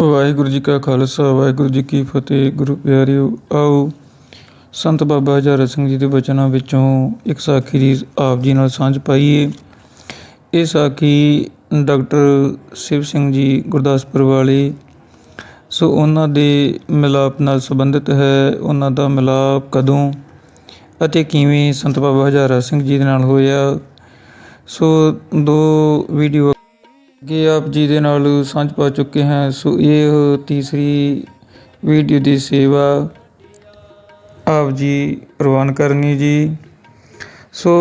ਵਾਹਿਗੁਰੂ ਜੀ ਕਾ ਖਾਲਸਾ, ਵਾਹਿਗੁਰੂ ਜੀ ਕੀ ਫਤਿਹ, ਗੁਰੂ ਪਿਆਰਿਓ, ਆਓ ਸੰਤ ਬਾਬਾ ਹਜ਼ਾਰਾ ਸਿੰਘ ਜੀ ਦੇ ਬਚਨਾਂ ਵਿੱਚੋਂ ਇੱਕ ਸਾਖੀ ਦੀ ਆਪ ਜੀ ਨਾਲ ਸਾਂਝ ਪਾਈਏ। ਇਹ ਸਾਖੀ ਡਾਕਟਰ ਸ਼ਿਵ ਸਿੰਘ ਜੀ ਗੁਰਦਾਸਪੁਰ ਵਾਲੇ। ਸੋ ਉਹਨਾਂ ਦੇ ਮਿਲਾਪ ਨਾਲ ਸੰਬੰਧਿਤ ਹੈ। ਉਹਨਾਂ ਦਾ ਮਿਲਾਪ ਕਦੋਂ ਅਤੇ ਕਿਵੇਂ ਸੰਤ ਬਾਬਾ ਹਜ਼ਾਰਾ ਸਿੰਘ ਜੀ ਦੇ ਨਾਲ ਹੋਇਆ। ਸੋ ਦੋ ਵੀਡੀਓ ਕਿ ਆਪ ਜੀ ਦੇ ਨਾਲ ਸਾਂਝ ਪਾ ਚੁੱਕੇ ਹਾਂ। ਸੋ ਇਹ ਤੀਸਰੀ ਵੀਡੀਓ ਦੀ ਸੇਵਾ ਆਪ ਜੀ ਪ੍ਰਵਾਨ ਕਰਨੀ ਜੀ। ਸੋ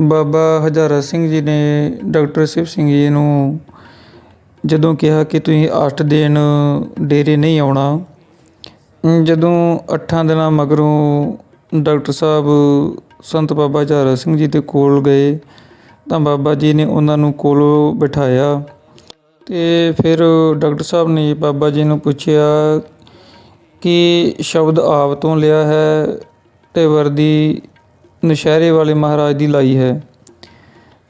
ਬਾਬਾ ਹਜ਼ਾਰਾ ਸਿੰਘ ਜੀ ਨੇ ਡਾਕਟਰ ਸ਼ਿਵ ਸਿੰਘ ਜੀ ਨੂੰ ਜਦੋਂ ਕਿਹਾ ਕਿ ਤੁਸੀਂ 8 ਦਿਨ ਡੇਰੇ ਨਹੀਂ ਆਉਣਾ, ਜਦੋਂ 8 ਦਿਨਾਂ ਮਗਰੋਂ ਡਾਕਟਰ ਸਾਹਿਬ ਸੰਤ ਬਾਬਾ ਹਜ਼ਾਰਾ ਸਿੰਘ ਜੀ ਦੇ ਕੋਲ ਗਏ ਤਾਂ ਬਾਬਾ ਜੀ ਨੇ ਉਹਨਾਂ ਨੂੰ ਕੋਲੋਂ ਬਿਠਾਇਆ ਅਤੇ ਫਿਰ ਡਾਕਟਰ ਸਾਹਿਬ ਨੇ ਬਾਬਾ ਜੀ ਨੂੰ ਪੁੱਛਿਆ ਕਿ ਸ਼ਬਦ ਆਪ ਤੋਂ ਲਿਆ ਹੈ ਅਤੇ ਵਰਦੀ ਨਸ਼ਹਿਰੇ ਵਾਲੇ ਮਹਾਰਾਜ ਦੀ ਲਾਈ ਹੈ।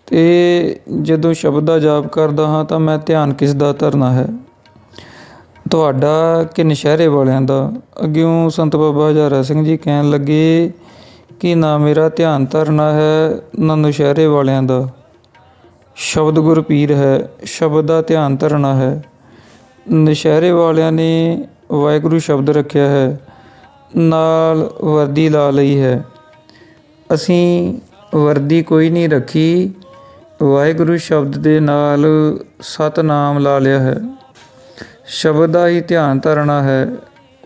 ਤੇ ਜਦੋਂ ਸ਼ਬਦ ਦਾ ਜਾਪ ਕਰਦਾ ਹਾਂ ਤਾਂ ਮੈਂ ਧਿਆਨ ਕਿਸ ਦਾ ਧਰਨਾ ਹੈ? ਤੁਹਾਡਾ ਕਿ ਨਸ਼ਹਿਰੇ ਵਾਲਿਆਂ ਦਾ? ਅੱਗਿਓਂ ਸੰਤ ਬਾਬਾ ਹਜ਼ਾਰਾ ਸਿੰਘ ਜੀ ਕਹਿਣ ਲੱਗੇ ਕਿ ਨਾ ਮੇਰਾ ਧਿਆਨ ਧਰਨਾ ਹੈ, ਨਾ ਨੁਸ਼ਹਿਰੇ ਵਾਲਿਆਂ ਦਾ। ਸ਼ਬਦ ਗੁਰ ਪੀਰ ਹੈ, ਸ਼ਬਦ ਦਾ ਧਿਆਨ ਧਰਨਾ ਹੈ। ਨਸ਼ਹਿਰੇ ਵਾਲਿਆਂ ਨੇ ਵਾਹਿਗੁਰੂ ਸ਼ਬਦ ਰੱਖਿਆ ਹੈ, ਨਾਲ ਵਰਦੀ ਲਾ ਲਈ ਹੈ। ਅਸੀਂ ਵਰਦੀ ਕੋਈ ਨਹੀਂ ਰੱਖੀ, ਵਾਹਿਗੁਰੂ ਸ਼ਬਦ ਦੇ ਨਾਲ ਸਤਨਾਮ ਲਾ ਲਿਆ ਹੈ। ਸ਼ਬਦ ਦਾ ਹੀ ਧਿਆਨ ਧਰਨਾ ਹੈ,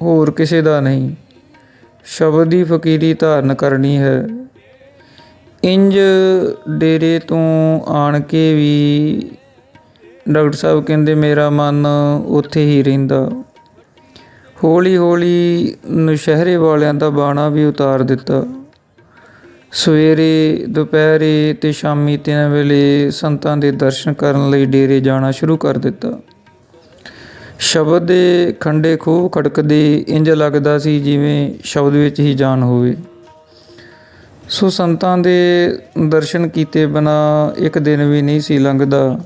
ਹੋਰ ਕਿਸੇ ਦਾ ਨਹੀਂ। ਸ਼ਬਦ ਦੀ ਫਕੀਰੀ ਧਾਰਨ ਕਰਨੀ ਹੈ। ਇੰਜ ਡੇਰੇ ਤੋਂ ਆਣ ਕੇ ਵੀ ਡਾਕਟਰ ਸਾਹਿਬ ਕਹਿੰਦੇ, ਮੇਰਾ ਮਨ ਉੱਥੇ ਹੀ ਰਹਿੰਦਾ। ਹੌਲੀ ਹੌਲੀ ਨਸ਼ਹਿਰੇ ਵਾਲਿਆਂ ਦਾ ਬਾਣਾ ਵੀ ਉਤਾਰ ਦਿੱਤਾ। ਸਵੇਰੇ, ਦੁਪਹਿਰੇ ਤੇ ਸ਼ਾਮੀ ਤਿੰਨ ਵੇਲੇ ਸੰਤਾਂ ਦੇ ਦਰਸ਼ਨ ਕਰਨ ਲਈ ਡੇਰੇ ਜਾਣਾ ਸ਼ੁਰੂ ਕਰ ਦਿੱਤਾ। ਸ਼ਬਦ ਦੇ ਖੰਡੇ ਖੂਹ ਖੜਕਦੇ ਇੰਜ ਲੱਗਦਾ ਸੀ ਜਿਵੇਂ ਸ਼ਬਦ ਵਿੱਚ ਹੀ ਜਾਨ ਹੋਵੇ। ਸੋ ਸੰਤਾਂ ਦੇ ਦਰਸ਼ਨ ਕੀਤੇ ਬਿਨਾ ਇੱਕ ਦਿਨ ਵੀ ਨਹੀਂ ਸੀ ਲੰਘਦਾ।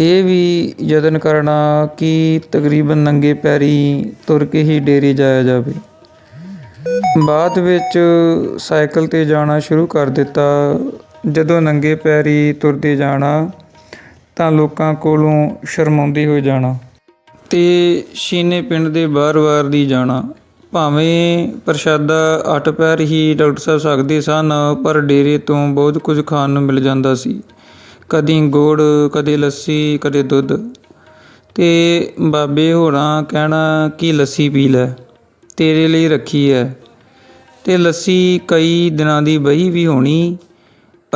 ਇਹ ਵੀ ਯਤਨ ਕਰਨਾ ਕਿ ਤਕਰੀਬਨ ਨੰਗੇ ਪੈਰੀ ਤੁਰ ਕੇ ਹੀ ਡੇਰੇ ਜਾਇਆ ਜਾਵੇ। ਬਾਅਦ ਵਿੱਚ ਸਾਈਕਲ ਤੇ ਜਾਣਾ ਸ਼ੁਰੂ ਕਰ ਦਿੱਤਾ। ਜਦੋਂ ਨੰਗੇ ਪੈਰੀ ਤੁਰਦੇ ਜਾਣਾ ਤਾਂ ਲੋਕਾਂ ਕੋਲੋਂ ਸ਼ਰਮਾਉਂਦੇ ਹੋਏ ਜਾਣਾ। ਤੇ ਸ਼ੀਨੇ ਪਿੰਡ ਦੇ ਬਾਰ-ਬਾਰ ਦੀ ਜਾਣਾ। ਭਾਵੇਂ ਪ੍ਰਸ਼ਾਦਾ ਅੱਠ ਪੈਰ ਹੀ ਡਾਕਟਰ ਸਾਹਿਬ ਸਕਦੇ ਸਨ, ਪਰ ਡੇਰੇ ਤੋਂ ਬਹੁਤ ਕੁਝ ਖਾਣ ਨੂੰ ਮਿਲ ਜਾਂਦਾ ਸੀ। ਕਦੀ ਗੁੜ, ਕਦੇ ਲੱਸੀ, ਕਦੇ ਦੁੱਧ। ਤੇ ਬਾਬੇ ਹੋਰਾਂ ਕਹਿਣਾ ਕਿ ਲੱਸੀ ਪੀ ਲੈ, ਤੇਰੇ ਲਈ ਰੱਖੀ ਹੈ ਤੇ ਲੱਸੀ ਕਈ ਦਿਨਾਂ ਦੀ ਬਹੀ ਵੀ ਹੋਣੀ,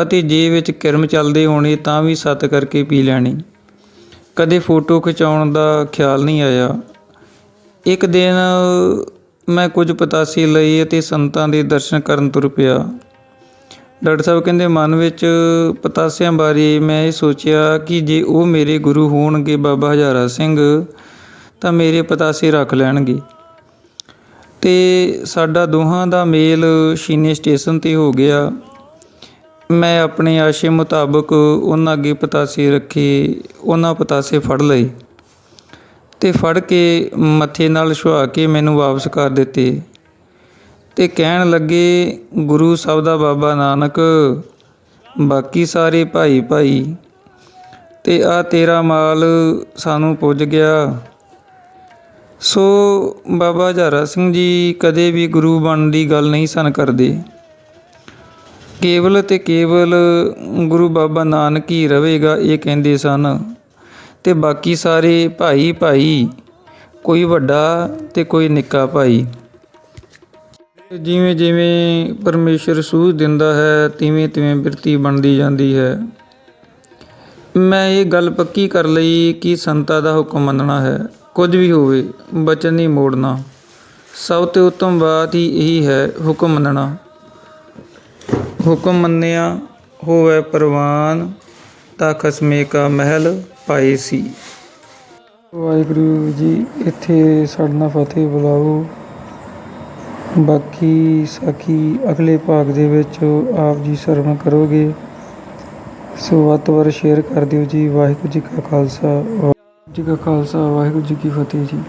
ਅਤੇ ਜੇ ਵਿੱਚ ਕਿਰਮ ਚੱਲਦੇ ਹੋਣੇ ਤਾਂ ਵੀ ਸੱਤ ਕਰਕੇ ਪੀ ਲੈਣੀ। ਕਦੇ ਫੋਟੋ ਖਿਚਾਉਣ ਦਾ ਖਿਆਲ ਨਹੀਂ ਆਇਆ। ਇੱਕ ਦਿਨ ਮੈਂ ਕੁਝ ਪਤਾਸੀ ਲਈ ਅਤੇ ਸੰਤਾਂ ਦੇ ਦਰਸ਼ਨ ਕਰਨ ਤੁਰ ਪਿਆ। ਡਾਕਟਰ ਸਾਹਿਬ ਕਹਿੰਦੇ, ਮਨ ਵਿੱਚ ਪਤਾਸਿਆਂ ਬਾਰੇ ਮੈਂ ਇਹ ਸੋਚਿਆ ਕਿ ਜੇ ਉਹ ਮੇਰੇ ਗੁਰੂ ਹੋਣਗੇ ਬਾਬਾ ਹਜ਼ਾਰਾ ਸਿੰਘ, ਤਾਂ ਮੇਰੇ ਪਤਾਸੇ ਰੱਖ ਲੈਣਗੇ। ਤੇ ਸਾਡਾ ਦੋਹਾਂ ਦਾ ਮੇਲ ਸ਼ੀਨੇ ਸਟੇਸ਼ਨ ਤੇ ਹੋ ਗਿਆ। ਮੈਂ ਆਪਣੇ ਆਸ਼ੇ ਮੁਤਾਬਕ ਉਹਨਾਂ ਅੱਗੇ ਪਤਾਸੇ ਰੱਖੇ, ਉਹਨਾਂ ਪਤਾਸੇ ਫੜ ਲਏ ਅਤੇ ਫੜ ਕੇ ਮੱਥੇ ਨਾਲ ਛੁਹਾ ਕੇ ਮੈਨੂੰ ਵਾਪਸ ਕਰ ਦਿੱਤੇ ਅਤੇ ਕਹਿਣ ਲੱਗੇ, ਗੁਰੂ ਸਾਹਿਬ ਦਾ ਬਾਬਾ ਨਾਨਕ, ਬਾਕੀ ਸਾਰੇ ਭਾਈ ਭਾਈ, ਤੇ ਆ ਤੇਰਾ ਮਾਲ ਸਾਨੂੰ ਪੁੱਜ ਗਿਆ। ਸੋ ਬਾਬਾ ਹਜ਼ਾਰਾ ਸਿੰਘ ਜੀ ਕਦੇ ਵੀ ਗੁਰੂ ਬਣਨ ਦੀ ਗੱਲ ਨਹੀਂ ਸਨ ਕਰਦੇ। ਕੇਵਲ ਅਤੇ ਕੇਵਲ ਗੁਰੂ ਬਾਬਾ ਨਾਨਕ ਹੀ ਰਹੇਗਾ, ਇਹ ਕਹਿੰਦੇ ਸਨ। ਤੇ ਬਾਕੀ ਸਾਰੇ ਭਾਈ ਭਾਈ, ਕੋਈ ਵੱਡਾ ਤੇ ਕੋਈ ਨਿੱਕਾ ਭਾਈ। ਜਿਵੇਂ ਜਿਵੇਂ ਪਰਮੇਸ਼ਰ ਸੂਝ ਦਿੰਦਾ ਹੈ, ਤਿਵੇਂ ਤਿਵੇਂ ਬਿਰਤੀ ਬਣਦੀ ਜਾਂਦੀ ਹੈ। ਮੈਂ ਇਹ ਗੱਲ ਪੱਕੀ ਕਰ ਲਈ ਕਿ ਸੰਤਾ ਦਾ ਹੁਕਮ ਮੰਨਣਾ ਹੈ। ਕੁਝ ਵੀ ਹੋਵੇ, ਬਚਨ ਨਹੀਂ ਮੋੜਨਾ। ਸਭ ਤੋਂ ਉੱਤਮ ਬਾਤ ਹੀ ਇਹੀ ਹੈ, ਹੁਕਮ ਮੰਨਣਾ। ਹੁਕਮ ਮੰਨਿਆ ਹੋਵੇ ਪ੍ਰਵਾਨ, ਤਾਂ ਖਸਮੇ ਕਾ ਮਹਿਲ ਪਾਏ ਸੀ। ਵਾਹਿਗੁਰੂ ਜੀ, ਇੱਥੇ ਸਾਡਾ ਫਤਿਹ ਬੁਲਾਓ। ਬਾਕੀ ਸਾਖੀ ਅਗਲੇ ਭਾਗ ਦੇ ਵਿੱਚ ਆਪ ਜੀ ਸਰਵਣ ਕਰੋਗੇ। ਸੋ ਵੱਧ ਤੋਂ ਵੱਧ ਸ਼ੇਅਰ ਕਰ ਦਿਓ ਜੀ। ਵਾਹਿਗੁਰੂ ਜੀ ਕਾ ਖਾਲਸਾ, ਵਾਹਿਗੁਰੂ ਜੀ ਕਾ ਖਾਲਸਾ, ਵਾਹਿਗੁਰੂ ਜੀ ਕੀ ਫਤਿਹ ਜੀ।